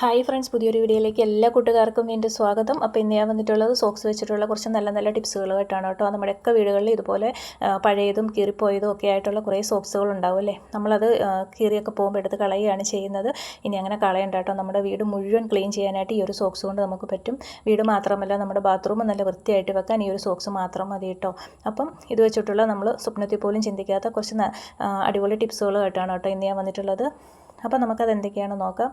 Hi friends പുതിയൊരു വീഡിയോയിലേക്ക് എല്ലാ കൂട്ടുകാർക്കും എന്റെ സ്വാഗതം. അപ്പോൾ ഇന്ന് ഞാൻ വന്നിട്ടുള്ളത് സോക്സ് വെച്ചിട്ടുള്ള കുറച്ച് നല്ല നല്ല ടിപ്സുകളുമായിട്ടാണ് കേട്ടോ. നമ്മുടെയൊക്കെ വീടുകളിൽ ഇതുപോലെ പഴയതും കീറിപ്പോയതും ഒക്കെ ആയിട്ടുള്ള കുറേ സോക്സുകൾ ഉണ്ടാവും അല്ലേ? നമ്മളത് കീറിയൊക്കെ പോകുമ്പോൾ എടുത്ത് കളയുകയാണ് ചെയ്യുന്നത്. ഇനി അങ്ങനെ കളയണ്ട കേട്ടോ. നമ്മുടെ വീട് മുഴുവൻ ക്ലീൻ ചെയ്യാനായിട്ട് ഈ ഒരു സോക്സ് കൊണ്ട് നമുക്ക് പറ്റും. വീട് മാത്രമല്ല നമ്മുടെ ബാത്റൂം നല്ല വൃത്തിയായിട്ട് വെക്കാൻ ഈ ഒരു സോക്സ് മാത്രം മതി കേട്ടോ. അപ്പം ഇത് വെച്ചിട്ടുള്ള നമ്മൾ സ്വപ്നത്തിൽ പോലും ചിന്തിക്കാത്ത കുറച്ച് അടിപൊളി ടിപ്സുകളുമായിട്ടാണ് കേട്ടോ ഇന്ന് ഞാൻ വന്നിട്ടുള്ളത്. അപ്പോൾ നമുക്കത് എന്തൊക്കെയാണെന്ന് നോക്കാം.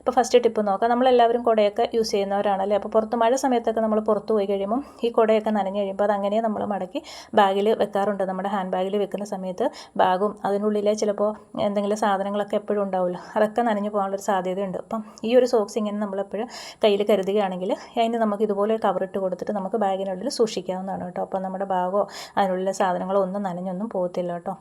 ഇപ്പോൾ ഫസ്റ്റ് ടിപ്പ് നോക്കാം. നമ്മളെല്ലാവരും കുടയൊക്കെ യൂസ് ചെയ്യുന്നവരാണല്ലേ? അപ്പോൾ പുറത്ത് മഴ സമയത്തൊക്കെ നമ്മൾ പുറത്ത് പോയി കഴിയുമ്പോൾ ഈ കുടയൊക്കെ നനഞ്ഞു കഴിയുമ്പോൾ അത് അങ്ങനെ നമ്മൾ മടക്കി ബാഗിൽ വെക്കാറുണ്ട്. നമ്മുടെ ഹാൻഡ് ബാഗിൽ വെക്കുന്ന സമയത്ത് ബാഗും അതിനുള്ളിലെ ചിലപ്പോൾ എന്തെങ്കിലും സാധനങ്ങളൊക്കെ എപ്പോഴും ഉണ്ടാവുമല്ലോ. അതൊക്കെ നനഞ്ഞു പോകാനുള്ളൊരു സാധ്യതയുണ്ട്. അപ്പം ഈ ഒരു സോക്സ് ഇങ്ങനെ നമ്മളെപ്പോഴും കയ്യിൽ കരുതുകയാണെങ്കിൽ അതിന് നമുക്ക് ഇതുപോലെ ഒരു കവറിട്ട് കൊടുത്തിട്ട് നമുക്ക് ബാഗിനുള്ളിൽ സൂക്ഷിക്കാവുന്നതാണ് കേട്ടോ. അപ്പോൾ നമ്മുടെ ബാഗോ അതിനുള്ളിലെ സാധനങ്ങളോ ഒന്നും നനഞ്ഞൊന്നും പോകത്തില്ല കേട്ടോ.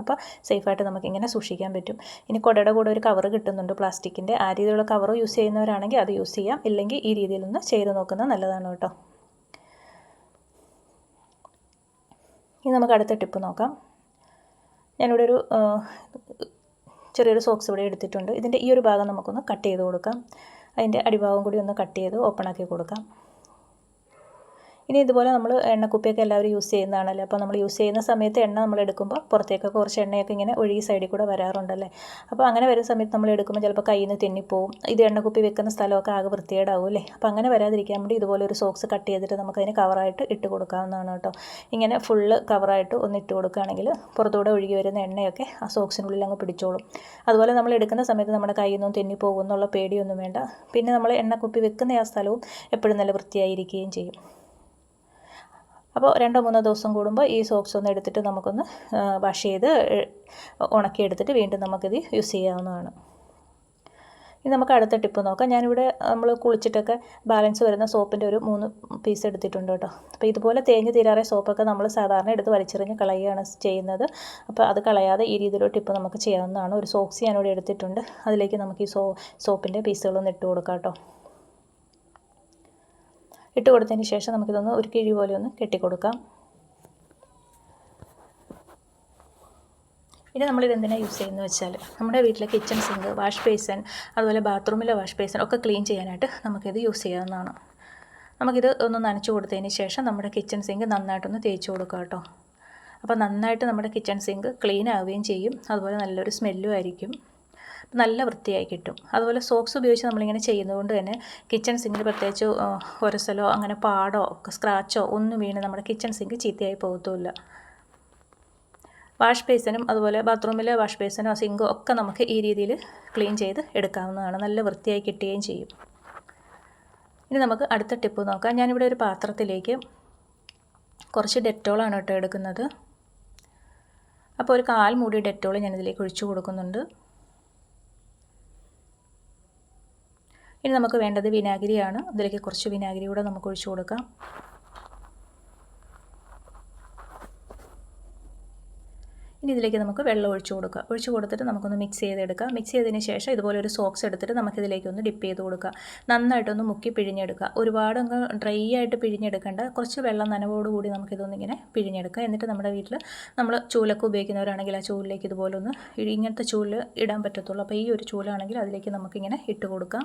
അപ്പോൾ സേഫായിട്ട് നമുക്ക് ഇങ്ങനെ സൂക്ഷിക്കാൻ പറ്റും. ഇനി കുടയുടെ കൂടെ ഒരു കവർ കിട്ടുന്നുണ്ട് പ്ലാസ്റ്റിക്കിന്റെ. ആ രീതിയിലുള്ള കവർ യൂസ് ചെയ്യുന്നവരാണെങ്കിൽ അത് യൂസ് ചെയ്യാം. ഇല്ലെങ്കിൽ ഈ രീതിയിലൊന്ന് ചെയ്ത് നോക്കുന്നത് നല്ലതാണ് കേട്ടോ. ഇനി നമുക്ക് അടുത്ത ടിപ്പ് നോക്കാം. ഞാനിവിടെ ഒരു ചെറിയൊരു സോക്സ് ഇവിടെ എടുത്തിട്ടുണ്ട്. ഇതിന്റെ ഈ ഒരു ഭാഗം നമുക്കൊന്ന് കട്ട് ചെയ്ത് കൊടുക്കാം. അതിന്റെ അടിഭാഗം കൂടി ഒന്ന് കട്ട് ചെയ്ത് ഓപ്പൺ ആക്കി കൊടുക്കാം. ഇനി ഇതുപോലെ നമ്മൾ എണ്ണക്കുപ്പിയൊക്കെ എല്ലാവരും യൂസ് ചെയ്യുന്നതാണല്ലോ? അപ്പോൾ നമ്മൾ യൂസ് ചെയ്യുന്ന സമയത്ത് എണ്ണ നമ്മൾ എടുക്കുമ്പോൾ പുറത്തേക്കൊക്കെ കുറച്ച് എണ്ണയൊക്കെ ഇങ്ങനെ ഒഴുകി സൈഡിൽ കൂടെ വരാറുണ്ടല്ലേ? അപ്പോൾ അങ്ങനെ വരുന്ന സമയത്ത് നമ്മൾ എടുക്കുമ്പോൾ ചിലപ്പോൾ കയ്യിൽ നിന്ന് തെന്നിപ്പോവും. ഇത് എണ്ണക്കുപ്പി വെക്കുന്ന സ്ഥലമൊക്കെ ആകെ വൃത്തികേടാവും അല്ലേ? അപ്പോൾ അങ്ങനെ വരാതിരിക്കാൻ വേണ്ടി ഇതുപോലെ ഒരു സോക്സ് കട്ട് ചെയ്തിട്ട് നമുക്കതിന് കവറായിട്ട് ഇട്ട് കൊടുക്കാവുന്നതാണ് കേട്ടോ. ഇങ്ങനെ ഫുള്ള് കവറായിട്ട് ഒന്ന് ഇട്ട് കൊടുക്കുകയാണെങ്കിൽ പുറത്തൂടെ ഒഴുകി വരുന്ന എണ്ണയൊക്കെ ആ സോക്സിനുള്ളിൽ അങ്ങ് പിടിച്ചോളും. അതുപോലെ നമ്മൾ എടുക്കുന്ന സമയത്ത് നമ്മുടെ കയ്യിൽ നിന്നും തെന്നിപ്പോകും എന്നുള്ള പേടിയൊന്നും വേണ്ട. പിന്നെ നമ്മൾ എണ്ണക്കുപ്പി വെക്കുന്ന ആ സ്ഥലവും എപ്പോഴും നല്ല വൃത്തിയായിരിക്കുകയും ചെയ്യും. അപ്പോൾ രണ്ടോ മൂന്നോ ദിവസം കൂടുമ്പോൾ ഈ സോക്സ് ഒന്ന് എടുത്തിട്ട് നമുക്കൊന്ന് വാഷ് ചെയ്ത് ഉണക്കിയെടുത്തിട്ട് വീണ്ടും നമുക്കിത് യൂസ് ചെയ്യാവുന്നതാണ്. ഇനി നമുക്ക് അടുത്ത ടിപ്പ് നോക്കാം. ഞാനിവിടെ നമ്മൾ കുളിച്ചിട്ടൊക്കെ ബാലൻസ് വരുന്ന സോപ്പിന്റെ ഒരു മൂന്ന് പീസ് എടുത്തിട്ടുണ്ട് കേട്ടോ. അപ്പോൾ ഇതുപോലെ തേഞ്ഞ് തീരാറെ സോപ്പൊക്കെ നമ്മൾ സാധാരണ എടുത്ത് വലിച്ചെറിഞ്ഞ് കളയുകയാണ് ചെയ്യുന്നത്. അപ്പോൾ അത് കളയാതെ ഈ രീതിയിലുള്ള ടിപ്പ് നമുക്ക് ചെയ്യാവുന്നതാണ്. ഒരു സോക്സ് ഞാനിവിടെ എടുത്തിട്ടുണ്ട്. അതിലേക്ക് നമുക്ക് ഈ സോ സോപ്പിന്റെ പീസുകളൊന്ന് ഇട്ട് കൊടുക്കാം കേട്ടോ. ഇട്ട് കൊടുത്തതിന് ശേഷം നമുക്കിതൊന്ന് ഒരു കിഴി പോലെ ഒന്ന് കെട്ടിക്കൊടുക്കാം. ഇനി നമ്മളിത് എന്തിനാണ് യൂസ് ചെയ്യുന്നത് വെച്ചാൽ നമ്മുടെ വീട്ടിലെ കിച്ചൺ സിങ്ക് വാഷ് ബേസൻ അതുപോലെ ബാത്റൂമിലെ വാഷ് ബേസൻ ഒക്കെ ക്ലീൻ ചെയ്യാനായിട്ട് നമുക്കിത് യൂസ് ചെയ്യാവുന്നതാണ്. നമുക്കിത് ഒന്ന് നനച്ചു കൊടുത്തതിന് ശേഷം നമ്മുടെ കിച്ചൺ സിങ്ക് നന്നായിട്ടൊന്ന് തേച്ച് കൊടുക്കുക കേട്ടോ. അപ്പോൾ നന്നായിട്ട് നമ്മുടെ കിച്ചൺ സിങ്ക് ക്ലീൻ ആവുകയും ചെയ്യും. അതുപോലെ നല്ലൊരു സ്മെല്ലും ആയിരിക്കും. നല്ല വൃത്തിയായി കിട്ടും. അതുപോലെ സോക്സ് ഉപയോഗിച്ച് നമ്മളിങ്ങനെ ചെയ്യുന്നതുകൊണ്ട് തന്നെ കിച്ചൺ സിങ്കിൽ പ്രത്യേകിച്ച് ഒരസലോ അങ്ങനെ പാടോ സ്ക്രാച്ചോ ഒന്നും വീണ് നമ്മുടെ കിച്ചൺ സിങ്ക് ചീത്തയായി പോകത്തുമില്ല. വാഷ് ബേസിനും അതുപോലെ ബാത്റൂമിലെ വാഷ് ബേസിനോ സിങ്കോ ഒക്കെ നമുക്ക് ഈ രീതിയിൽ ക്ലീൻ ചെയ്ത് എടുക്കാവുന്നതാണ്. നല്ല വൃത്തിയായി കിട്ടുകയും ചെയ്യും. ഇനി നമുക്ക് അടുത്ത ടിപ്പ് നോക്കാം. ഞാനിവിടെ ഒരു പാത്രത്തിലേക്ക് കുറച്ച് ഡെറ്റോളാണ് കേട്ടോ എടുക്കുന്നത്. അപ്പോൾ ഒരു കാൽ മൂടി ഡെറ്റോൾ ഞാനിതിലേക്ക് ഒഴിച്ചു കൊടുക്കുന്നുണ്ട്. ഇനി നമുക്ക് വേണ്ടത് വിനാഗിരിയാണ്. അതിലേക്ക് കുറച്ച് വിനാഗിരി കൂടെ നമുക്ക് ഒഴിച്ചു കൊടുക്കാം. ഇനി ഇതിലേക്ക് നമുക്ക് വെള്ളം ഒഴിച്ചു കൊടുക്കുക ഒഴിച്ചു കൊടുത്തിട്ട് നമുക്കൊന്ന് മിക്സ് ചെയ്തെടുക്കാം. മിക്സ് ചെയ്തതിന് ശേഷം ഇതുപോലെ ഒരു സോക്സ് എടുത്തിട്ട് നമുക്കിതിലേക്ക് ഒന്ന് ഡിപ്പ് ചെയ്ത് കൊടുക്കുക നന്നായിട്ടൊന്ന് മുക്കി പിഴിഞ്ഞെടുക്കുക. ഒരുപാട് അങ്ങ് ഡ്രൈ ആയിട്ട് പിഴിഞ്ഞെടുക്കേണ്ട. കുറച്ച് വെള്ളം നനവോടുകൂടി നമുക്കിതൊന്നിങ്ങനെ പിഴിഞ്ഞെടുക്കുക എന്നിട്ട് നമ്മുടെ വീട്ടിൽ നമ്മൾ ചൂലൊക്കെ ഉപയോഗിക്കുന്നവരാണെങ്കിൽ ആ ചൂലിലേക്ക് ഇതുപോലെ ഒന്ന് ഇങ്ങനത്തെ ചൂൽ ഇടാൻ പറ്റത്തുള്ളൂ. അപ്പോൾ ഈ ഒരു ചൂലാണെങ്കിൽ അതിലേക്ക് നമുക്കിങ്ങനെ ഇട്ട് കൊടുക്കാം.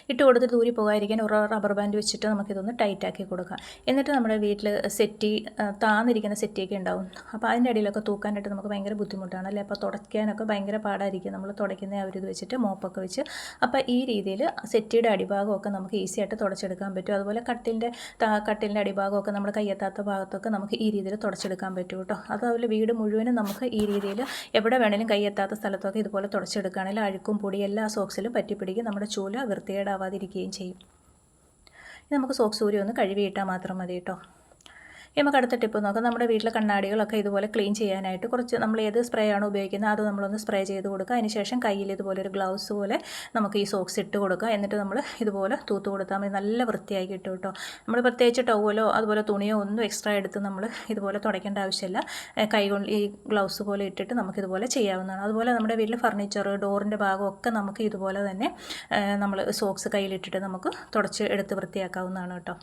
ഇട്ട് കൊടുത്തിട്ട് ദൂരി പോകാതിരിക്കാൻ ഒരു റബ്ബർ ബാൻഡ് വെച്ചിട്ട് നമുക്കിതൊന്ന് ടൈറ്റാക്കി കൊടുക്കാം. എന്നിട്ട് നമ്മുടെ വീട്ടിൽ സെറ്റി താന്നിരിക്കുന്ന സെറ്റിയൊക്കെ ഉണ്ടാവും. അപ്പോൾ അതിന്റെ അടിയിലൊക്കെ തൂക്കാനായിട്ട് നമുക്ക് ഭയങ്കര ബുദ്ധിമുട്ടാണ് അല്ലേ? അപ്പോൾ തുടയ്ക്കാനൊക്കെ ഭയങ്കര പാടായിരിക്കും. നമ്മൾ തുടയ്ക്കുന്ന ആ ഒരു വെച്ചിട്ട് മോപ്പൊക്കെ വെച്ച്. അപ്പോൾ ഈ രീതിയിൽ സെറ്റിയുടെ അടിഭാഗമൊക്കെ നമുക്ക് ഈസി ആയിട്ട് തുടച്ചെടുക്കാൻ പറ്റും. അതുപോലെ കട്ടിലിന്റെ കട്ടിലിന്റെ അടിഭാഗമൊക്കെ നമ്മുടെ കയ്യെത്താത്ത ഭാഗത്തൊക്കെ നമുക്ക് ഈ രീതിയിൽ തുടച്ചെടുക്കാൻ പറ്റും കേട്ടോ. അതുപോലെ വീട് മുഴുവനും നമുക്ക് ഈ രീതിയിൽ എവിടെ വേണേലും കയ്യെത്താത്ത സ്ഥലത്തൊക്കെ ഇതുപോലെ തുടച്ചെടുക്കുകയാണെങ്കിൽ അഴുക്കും എല്ലാ സോക്സിലും പറ്റിപ്പിടിക്കും. നമ്മുടെ ചൂല വൃത്തികേടാവാതിരിക്കുകയും ചെയ്യും. നമുക്ക് സോക്സ് ഊരി ഒന്ന് കഴുകിയിട്ടാൽ മാത്രം മതി കേട്ടോ നമുക്ക് അടുത്ത ടിപ്പ് നോക്കാം. നമ്മുടെ വീട്ടിലെ കണ്ണാടികളൊക്കെ ഇതുപോലെ ക്ലീൻ ചെയ്യാനായിട്ട് കുറച്ച് നമ്മൾ ഏത് സ്പ്രേ ആണ് ഉപയോഗിക്കുന്നത് അത് നമ്മളൊന്ന് സ്പ്രേ ചെയ്ത് കൊടുക്കുക. അതിനുശേഷം കയ്യിൽ ഇതുപോലെ ഒരു ഗ്ലൗസ് പോലെ നമുക്ക് ഈ സോക്സ് ഇട്ട് കൊടുക്കുക. എന്നിട്ട് നമ്മൾ ഇതുപോലെ തൂത്ത് കൊടുത്താൽ മതി. നല്ല വൃത്തിയായി കിട്ടും കേട്ടോ. നമ്മൾ പ്രത്യേകിച്ച് ടവലോ അതുപോലെ തുണിയോ ഒന്നും എക്സ്ട്രാ എടുത്ത് നമ്മൾ ഇതുപോലെ തുടയ്ക്കേണ്ട ആവശ്യമില്ല. ഏ, കൈ കൊണ്ട് ഈ ഗ്ലൗസ് പോലെ ഇട്ടിട്ട് നമുക്കിതുപോലെ ചെയ്യാവുന്നതാണ്. അതുപോലെ നമ്മുടെ വീട്ടിൽ ഫർണിച്ചർ ഡോറിന്റെ ഭാഗമൊക്കെ നമുക്ക് ഇതുപോലെ തന്നെ നമ്മൾ സോക്സ് കയ്യിലിട്ടിട്ട് നമുക്ക് തുടച്ച് എടുത്ത് വൃത്തിയാക്കാവുന്നതാണ് കേട്ടോ.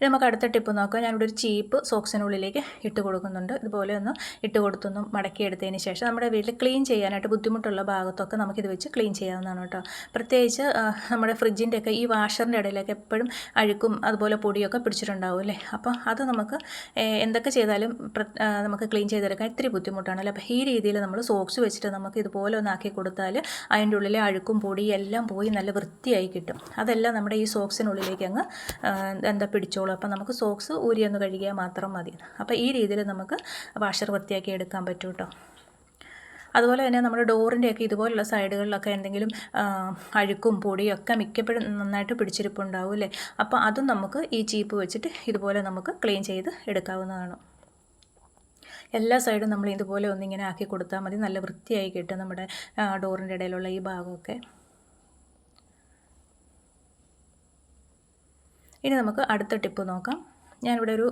ഇനി നമുക്ക് അടുത്ത ടിപ്പ് നോക്കാം. ഞാനിവിടെ ഒരു ചീപ്പ് സോക്സിനുള്ളിലേക്ക് ഇട്ട് കൊടുക്കുന്നുണ്ട്. ഇതുപോലെ ഒന്ന് ഇട്ട് കൊടുത്തൊന്നും മടക്കിയെടുത്തതിന് ശേഷം നമ്മുടെ വീട്ടിൽ ക്ലീൻ ചെയ്യാനായിട്ട് ബുദ്ധിമുട്ടുള്ള ഭാഗത്തൊക്കെ നമുക്കിത് വെച്ച് ക്ലീൻ ചെയ്യാവുന്നതാണ് കേട്ടോ. പ്രത്യേകിച്ച് നമ്മുടെ ഫ്രിഡ്ജിന്റെ ഒക്കെ ഈ വാഷറിന്റെ ഇടയിലൊക്കെ എപ്പോഴും അഴുക്കും അതുപോലെ പൊടിയൊക്കെ പിടിച്ചിട്ടുണ്ടാവും അല്ലേ? അപ്പോൾ അത് നമുക്ക് എന്തൊക്കെ ചെയ്താലും നമുക്ക് ക്ലീൻ ചെയ്തെടുക്കാൻ ഇത്തിരി അല്ലേ? അപ്പോൾ ഈ രീതിയിൽ നമ്മൾ സോക്സ് വെച്ചിട്ട് നമുക്ക് ഇതുപോലെ ഒന്നാക്കി കൊടുത്താൽ അതിന്റെ ഉള്ളിലെ അഴുക്കും പൊടിയും എല്ലാം പോയി നല്ല വൃത്തിയായി കിട്ടും. അതെല്ലാം നമ്മുടെ ഈ സോക്സിനുള്ളിലേക്ക് അങ്ങ് എന്താ പിടിച്ചോളും. അപ്പോൾ നമുക്ക് സോക്സ് ഊരി ഒന്ന് കഴുകിയാൽ മാത്രം മതി. അപ്പോൾ ഈ രീതിയിൽ നമുക്ക് വാഷർ വൃത്തിയാക്കി എടുക്കാൻ പറ്റും കേട്ടോ അതുപോലെ തന്നെ നമ്മുടെ ഡോറിന്റെയൊക്കെ ഇതുപോലുള്ള സൈഡുകളിലൊക്കെ എന്തെങ്കിലും അഴുക്കും പൊടിയും ഒക്കെ മിക്കപ്പോഴും നന്നായിട്ട് പിടിച്ചിരിപ്പുണ്ടാവും അല്ലേ? അപ്പോൾ അതും നമുക്ക് ഈ ചീപ്പ് വെച്ചിട്ട് ഇതുപോലെ നമുക്ക് ക്ലീൻ ചെയ്ത് എടുക്കാവുന്നതാണ്. എല്ലാ സൈഡും നമ്മൾ ഇതുപോലെ ഒന്നിങ്ങനെ ആക്കി കൊടുത്താൽ മതി. നല്ല വൃത്തിയായി കിട്ടും നമ്മുടെ ഡോറിന്റെ ഇടയിലുള്ള ഈ ഭാഗമൊക്കെ. ഇനി നമുക്ക് അടുത്ത ടിപ്പ് നോക്കാം. ഞാനിവിടെ ഒരു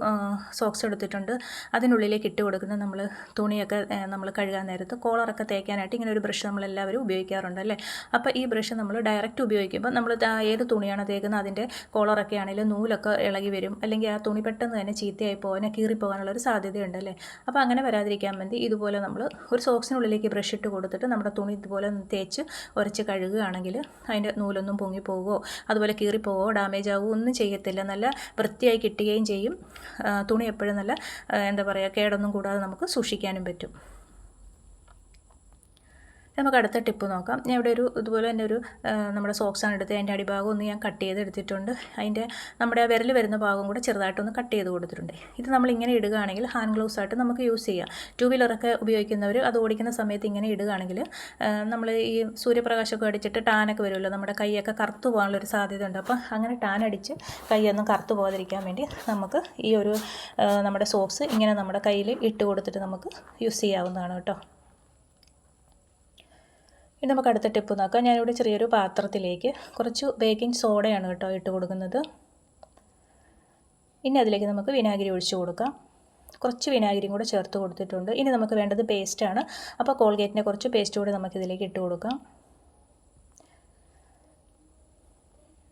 സോക്സ് എടുത്തിട്ടുണ്ട്. അതിനുള്ളിലേക്ക് ഇട്ട് കൊടുക്കുന്ന നമ്മൾ തുണിയൊക്കെ നമ്മൾ കഴുകാൻ നേരത്ത് കോളറൊക്കെ തേക്കാനായിട്ട് ഇങ്ങനെ ഒരു ബ്രഷ് നമ്മളെല്ലാവരും ഉപയോഗിക്കാറുണ്ട് അല്ലേ? അപ്പോൾ ഈ ബ്രഷ് നമ്മൾ ഡയറക്റ്റ് ഉപയോഗിക്കുമ്പോൾ നമ്മൾ ഏത് തുണിയാണ് തേക്കുന്നത് അതിന്റെ കോളറൊക്കെ ആണെങ്കിലും നൂലൊക്കെ ഇളകി വരും. അല്ലെങ്കിൽ ആ തുണി പെട്ടെന്ന് തന്നെ ചീത്തയായി പോകാനോ കീറിപ്പോകാനുള്ള ഒരു സാധ്യതയുണ്ട് അല്ലേ? അപ്പോൾ അങ്ങനെ വരാതിരിക്കാൻ വേണ്ടി ഇതുപോലെ നമ്മൾ ഒരു സോക്സിനുള്ളിലേക്ക് ബ്രഷ് ഇട്ട് കൊടുത്തിട്ട് നമ്മുടെ തുണി ഇതുപോലെ തേച്ച് ഉരച്ച് കഴുകുകയാണെങ്കിൽ അതിന്റെ നൂലൊന്നും പൊങ്ങിപ്പോവുകയോ അതുപോലെ കീറിപ്പോവോ ഡാമേജ് ആവുകയോ ഒന്നും ചെയ്യത്തില്ല. നല്ല വൃത്തിയായി കിട്ടുകയും ചെയ്യും. ആ, തുണി എപ്പോഴും നല്ല എന്താ പറയുക കേടൊന്നും കൂടാതെ നമുക്ക് സൂക്ഷിക്കാനും പറ്റും. നമുക്ക് അടുത്ത ടിപ്പ് നോക്കാം. ഞാൻ ഇവിടെ ഒരു ഇതുപോലെ തന്നെ ഒരു നമ്മുടെ സോക്സാണ് എടുത്ത് അതിന്റെ അടിഭാഗം ഒന്ന് ഞാൻ കട്ട് ചെയ്ത് എടുത്തിട്ടുണ്ട്. അതിന്റെ നമ്മുടെ വിരൽ വരുന്ന ഭാഗം കൂടെ ചെറുതായിട്ടൊന്ന് കട്ട് ചെയ്ത് കൊടുത്തിട്ടുണ്ട്. ഇത് നമ്മൾ ഇങ്ങനെ ഇടുകയാണെങ്കിൽ ഹാൻഡ് ഗ്ലൗസ് ആയിട്ട് നമുക്ക് യൂസ് ചെയ്യാം. ടൂ വീലറൊക്കെ ഉപയോഗിക്കുന്നവർ അത് ഓടിക്കുന്ന സമയത്ത് ഇങ്ങനെ ഇടുകയാണെങ്കിൽ നമ്മൾ ഈ സൂര്യപ്രകാശമൊക്കെ അടിച്ചിട്ട് ടാനൊക്കെ വരുമല്ലോ. നമ്മുടെ കൈയൊക്കെ കറുത്തു പോകാനുള്ള ഒരു സാധ്യത ഉണ്ട് അപ്പോൾ അങ്ങനെ ടാൻ അടിച്ച് കൈയൊന്നും കറുത്തു പോകാതിരിക്കാൻ വേണ്ടി നമുക്ക് ഈ ഒരു നമ്മുടെ സോക്സ് ഇങ്ങനെ നമ്മുടെ കയ്യിൽ ഇട്ട് കൊടുത്തിട്ട് നമുക്ക് യൂസ് ചെയ്യാവുന്നതാണ് കേട്ടോ. ഇനി നമുക്ക് അടുത്ത ടിപ്പ് നോക്കാം. ഞാനിവിടെ ചെറിയൊരു പാത്രത്തിലേക്ക് കുറച്ച് ബേക്കിംഗ് സോഡയാണ് കേട്ടോ ഇട്ട് കൊടുക്കുന്നത്. ഇനി അതിലേക്ക് നമുക്ക് വിനാഗിരി ഒഴിച്ചു കൊടുക്കാം. കുറച്ച് വിനാഗിരിയും കൂടെ ചേർത്ത് കൊടുത്തിട്ടുണ്ട്. ഇനി നമുക്ക് വേണ്ടത് പേസ്റ്റാണ് അപ്പോൾ കോൾഗേറ്റിന്റെ കുറച്ച് പേസ്റ്റ് കൂടെ നമുക്കിതിലേക്ക് ഇട്ട് കൊടുക്കാം.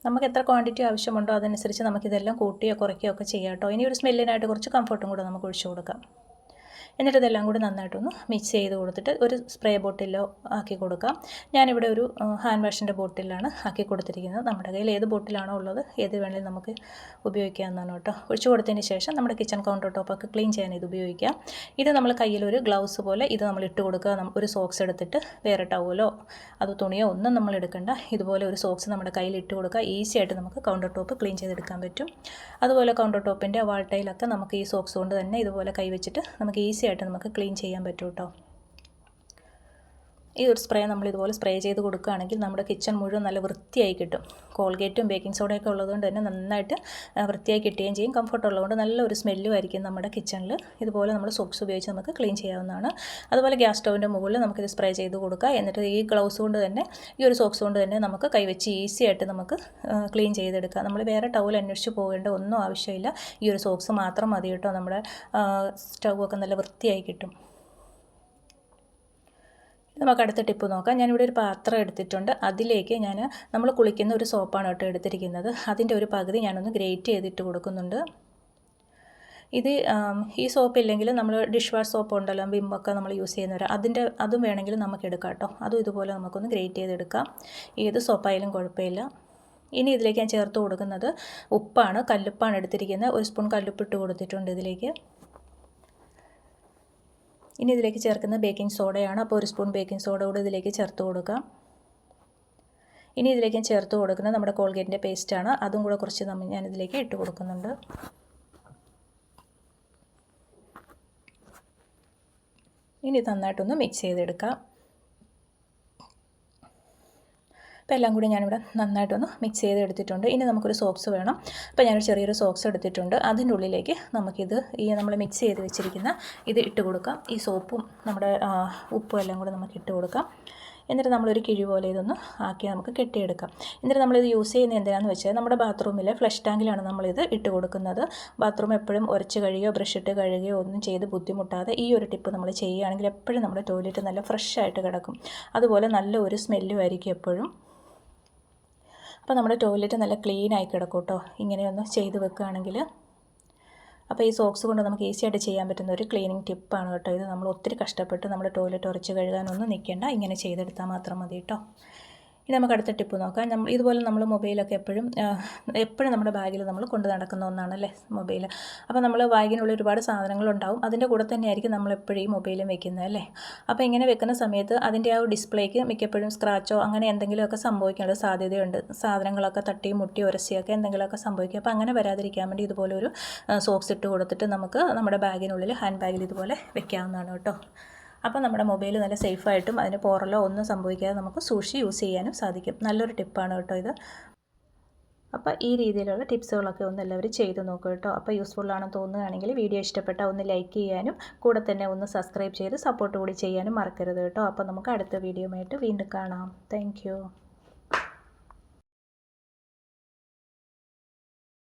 നമുക്ക് എത്ര ക്വാണ്ടിറ്റി ആവശ്യമുണ്ടോ അതനുസരിച്ച് നമുക്കിതെല്ലാം കൂട്ടിയോ കുറയ്ക്കുകയോ ഒക്കെ ചെയ്യാം കേട്ടോ. ഇനി ഒരു സ്മെല്ലിനായിട്ട് കുറച്ച് കംഫർട്ടും കൂടെ നമുക്ക് ഒഴിച്ചു കൊടുക്കാം. എന്നിട്ട് ഇതെല്ലാം കൂടി നന്നായിട്ടൊന്ന് മിക്സ് ചെയ്ത് കൊടുത്തിട്ട് ഒരു സ്പ്രേ ബോട്ടിലോ ആക്കി കൊടുക്കാം. ഞാനിവിടെ ഒരു ഹാൻഡ് വാഷിന്റെ ബോട്ടിലാണ് ആക്കി കൊടുത്തിരിക്കുന്നത്. നമ്മുടെ കയ്യിൽ ഏത് ബോട്ടിലാണോ ഉള്ളത് ഏത് വേണമെങ്കിലും നമുക്ക് ഉപയോഗിക്കാവുന്നതാണ് കേട്ടോ. ഒഴിച്ചു കൊടുത്തതിന് ശേഷം നമ്മുടെ കിച്ചൺ കൗണ്ടർ ടോപ്പൊക്കെ ക്ലീൻ ചെയ്യാൻ ഇത് ഉപയോഗിക്കാം. ഇത് നമ്മൾ കയ്യിൽ ഒരു ഗ്ലൗസ് പോലെ ഇത് നമ്മൾ ഇട്ട് കൊടുക്കുക. ഒരു സോക്സ് എടുത്തിട്ട് വേറെ ടവലോ അത് തുണിയോ ഒന്നും നമ്മൾ എടുക്കണ്ട. ഇതുപോലെ ഒരു സോക്സ് നമ്മുടെ കയ്യിൽ ഇട്ട് കൊടുക്കുക. ഈസി ആയിട്ട് നമുക്ക് കൗണ്ടർ ടോപ്പ് ക്ലീൻ ചെയ്തെടുക്കാൻ പറ്റും. അതുപോലെ കൗണ്ടർ ടോപ്പിന്റെ വാൾട്ടയിലൊക്കെ നമുക്ക് ഈ സോക്സ് കൊണ്ട് തന്നെ ഇതുപോലെ കൈവച്ചിട്ട് നമുക്ക് ഈസി ആയിട്ട് നമുക്ക് ക്ലീൻ ചെയ്യാൻ പറ്റും കേട്ടോ ഈ ഒരു സ്പ്രേ നമ്മൾ ഇതുപോലെ സ്പ്രേ ചെയ്ത് കൊടുക്കുകയാണെങ്കിൽ നമ്മുടെ കിച്ചൺ മുഴുവൻ നല്ല വൃത്തിയായി കിട്ടും. കോൾഗേറ്റും ബേക്കിംഗ് സോഡയൊക്കെ ഉള്ളതുകൊണ്ട് തന്നെ നന്നായിട്ട് വൃത്തിയായി കിട്ടുകയും ചെയ്യും. കംഫർട്ട് ഉള്ളതുകൊണ്ട് നല്ലൊരു സ്മെല്ലും ആയിരിക്കും നമ്മുടെ കിച്ചണിൽ ഇതുപോലെ നമ്മൾ സോക്സ് ഉപയോഗിച്ച് നമുക്ക് ക്ലീൻ ചെയ്യാവുന്നതാണ്. അതുപോലെ ഗ്യാസ് സ്റ്റൗവിന്റെ മുകളിൽ നമുക്കിത് സ്പ്രേ ചെയ്ത് കൊടുക്കുക. എന്നിട്ട് ഈ ഗ്ലൗസ് കൊണ്ട് തന്നെ ഈ ഒരു സോക്സ് കൊണ്ട് തന്നെ നമുക്ക് കൈവച്ച് ഈസി ആയിട്ട് നമുക്ക് ക്ലീൻ ചെയ്തെടുക്കാം. നമ്മൾ വേറെ ടൗൽ അന്വേഷിച്ച് പോകേണ്ട ഒന്നും ആവശ്യമില്ല. ഈ ഒരു സോക്സ് മാത്രം മതി കേട്ടോ. നമ്മുടെ സ്റ്റൗവൊക്കെ നല്ല വൃത്തിയായി കിട്ടും. നമുക്ക് അടുത്ത ടിപ്പ് നോക്കാം. ഞാനിവിടെ ഒരു പാത്രം എടുത്തിട്ടുണ്ട്. അതിലേക്ക് ഞാൻ നമ്മൾ കുളിക്കുന്ന ഒരു സോപ്പാണ് കേട്ടോ എടുത്തിരിക്കുന്നത്. അതിന്റെ ഒരു പകുതി ഞാനൊന്ന് ഗ്രേറ്റ് ചെയ്തിട്ട് കൊടുക്കുന്നുണ്ട്. ഇത് ഈ സോപ്പ് ഇല്ലെങ്കിൽ നമ്മൾ ഡിഷ് വാഷ് സോപ്പ് ഉണ്ടല്ലോ വിമ്മൊക്കെ നമ്മൾ യൂസ് ചെയ്യുന്നവർ അതിന്റെ അതും വേണമെങ്കിൽ നമുക്ക് എടുക്കാം കേട്ടോ. അതും ഇതുപോലെ നമുക്കൊന്ന് ഗ്രേറ്റ് ചെയ്തെടുക്കാം. ഏത് സോപ്പായാലും കുഴപ്പമില്ല. ഇനി ഇതിലേക്ക് ഞാൻ ചേർത്ത് കൊടുക്കുന്നത് ഉപ്പാണ്. കല്ലുപ്പാണ് എടുത്തിരിക്കുന്നത്. ഒരു സ്പൂൺ കല്ലുപ്പിട്ട് കൊടുത്തിട്ടുണ്ട് ഇതിലേക്ക്. ഇനി ഇതിലേക്ക് ചേർക്കുന്ന ബേക്കിംഗ് സോഡയാണ്. അപ്പോൾ ഒരു സ്പൂൺ ബേക്കിംഗ് സോഡ കൂടെ ഇതിലേക്ക് ചേർത്ത് കൊടുക്കാം. ഇനി ഇതിലേക്ക് ചേർത്ത് കൊടുക്കുന്നത് നമ്മുടെ കോൾഗേറ്റിന്റെ പേസ്റ്റാണ്. അതും കൂടെ കുറച്ച് നമ്മൾ ഞാൻ ഇതിലേക്ക് ഇട്ട് കൊടുക്കുന്നുണ്ട്. ഇനി നന്നായിട്ടൊന്ന് മിക്സ് ചെയ്തെടുക്കാം. അപ്പോൾ എല്ലാം കൂടി ഞാനിവിടെ നന്നായിട്ടൊന്ന് മിക്സ് ചെയ്ത് എടുത്തിട്ടുണ്ട് ഇനി നമുക്കൊരു സോക്സ് വേണം. അപ്പോൾ ഞാനൊരു ചെറിയൊരു സോക്സ് എടുത്തിട്ടുണ്ട്. അതിന്റെ ഉള്ളിലേക്ക് നമുക്കിത് ഈ നമ്മൾ മിക്സ് ചെയ്ത് വെച്ചിരിക്കുന്ന ഇത് ഇട്ട് കൊടുക്കാം. ഈ സോപ്പും നമ്മുടെ ഉപ്പും എല്ലാം കൂടി നമുക്ക് ഇട്ട് കൊടുക്കാം. എന്നിട്ട് നമ്മളൊരു കിഴി പോലെ ഇതൊന്ന് ആക്കി നമുക്ക് കെട്ടിയെടുക്കാം. എന്നിട്ട് നമ്മളിത് യൂസ് ചെയ്യുന്നത് എന്തിനാണെന്ന് വെച്ചാൽ നമ്മുടെ ബാത്റൂമിലെ ഫ്ലഷ് ടാങ്കിലാണ് നമ്മളിത് ഇട്ട് കൊടുക്കുന്നത്. ബാത്റൂം എപ്പോഴും ഉരച്ച് കഴുകുകയോ ബ്രഷ് ഇട്ട് കഴുകുകയോ ഒന്നും ചെയ്ത് ബുദ്ധിമുട്ടാതെ ഈ ഒരു ടിപ്പ് നമ്മൾ ചെയ്യുകയാണെങ്കിൽ എപ്പോഴും നമ്മുടെ ടോയ്ലറ്റ് നല്ല ഫ്രഷ് ആയിട്ട് കിടക്കും. അതുപോലെ നല്ല ഒരു സ്മെല്ലും ആയിരിക്കും എപ്പോഴും. അപ്പോൾ നമ്മുടെ ടോയ്ലറ്റ് നല്ല ക്ലീൻ ആയി കിടക്കും കേട്ടോ. ഇങ്ങനെയൊന്ന് ചെയ്ത് വെക്കുകയാണെങ്കിൽ. അപ്പോൾ ഈ സോക്സ് കൊണ്ട് നമുക്ക് ഈസി ആയിട്ട് ചെയ്യാൻ പറ്റുന്ന ഒരു ക്ലീനിങ് ടിപ്പാണ് കേട്ടോ. ഇത് നമ്മൾ ഒത്തിരി കഷ്ടപ്പെട്ട് നമ്മുടെ ടോയ്ലറ്റ് ഉറച്ച് കഴുകാനൊന്നും നിൽക്കേണ്ട. ഇങ്ങനെ ചെയ്തെടുത്താൽ മാത്രം മതി കേട്ടോ. ഇനി നമുക്ക് അടുത്ത ടിപ്പ് നോക്കാം. നമ്മൾ ഇതുപോലെ നമ്മൾ മൊബൈലൊക്കെ എപ്പോഴും എപ്പോഴും നമ്മുടെ ബാഗിൽ നമ്മൾ കൊണ്ട് നടക്കുന്ന ഒന്നാണല്ലേ മൊബൈൽ അപ്പോൾ നമ്മൾ ബാഗിനുള്ളിൽ ഒരുപാട് സാധനങ്ങളുണ്ടാവും അതിന്റെ കൂടെ തന്നെയായിരിക്കും നമ്മൾ എപ്പോഴും ഈ മൊബൈലും വെക്കുന്നത് അല്ലേ? അപ്പോൾ ഇങ്ങനെ വെക്കുന്ന സമയത്ത് അതിന്റെ ആ ഡിസ്പ്ലേക്ക് മിക്കപ്പോഴും സ്ക്രാച്ചോ അങ്ങനെ എന്തെങ്കിലുമൊക്കെ സംഭവിക്കാനുള്ള സാധ്യതയുണ്ട്. സാധനങ്ങളൊക്കെ തട്ടി മുട്ടി ഉരസിയൊക്കെ എന്തെങ്കിലുമൊക്കെ സംഭവിക്കും. അപ്പോൾ അങ്ങനെ വരാതിരിക്കാൻ വേണ്ടി ഇതുപോലെ ഒരു സോക്സ് ഇട്ട് കൊടുത്തിട്ട് നമുക്ക് നമ്മുടെ ബാഗിനുള്ളിൽ ഹാൻഡ് ബാഗിൽ ഇതുപോലെ വെക്കാവുന്നതാണ് കേട്ടോ. അപ്പോൾ നമ്മുടെ മൊബൈൽ നല്ല സേഫായിട്ടും അതിന് പോറലോ ഒന്നും സംഭവിക്കാതെ നമുക്ക് സൂക്ഷിച്ച് യൂസ് ചെയ്യാനും സാധിക്കും. നല്ലൊരു ടിപ്പാണ് കേട്ടോ ഇത്. അപ്പോൾ ഈ രീതിയിലുള്ള ടിപ്സുകളൊക്കെ ഒന്ന് എല്ലാവരും ചെയ്ത് നോക്കുക കേട്ടോ. അപ്പോൾ യൂസ്ഫുൾ ആണെന്ന് തോന്നുകയാണെങ്കിൽ വീഡിയോ ഇഷ്ടപ്പെട്ടാൽ ഒന്ന് ലൈക്ക് ചെയ്യാനും കൂടെ തന്നെ ഒന്ന് സബ്സ്ക്രൈബ് ചെയ്ത് സപ്പോർട്ട് കൂടി ചെയ്യാനും മറക്കരുത് കേട്ടോ. അപ്പോൾ നമുക്ക് അടുത്ത വീഡിയോ ആയിട്ട് വീണ്ടും കാണാം. താങ്ക്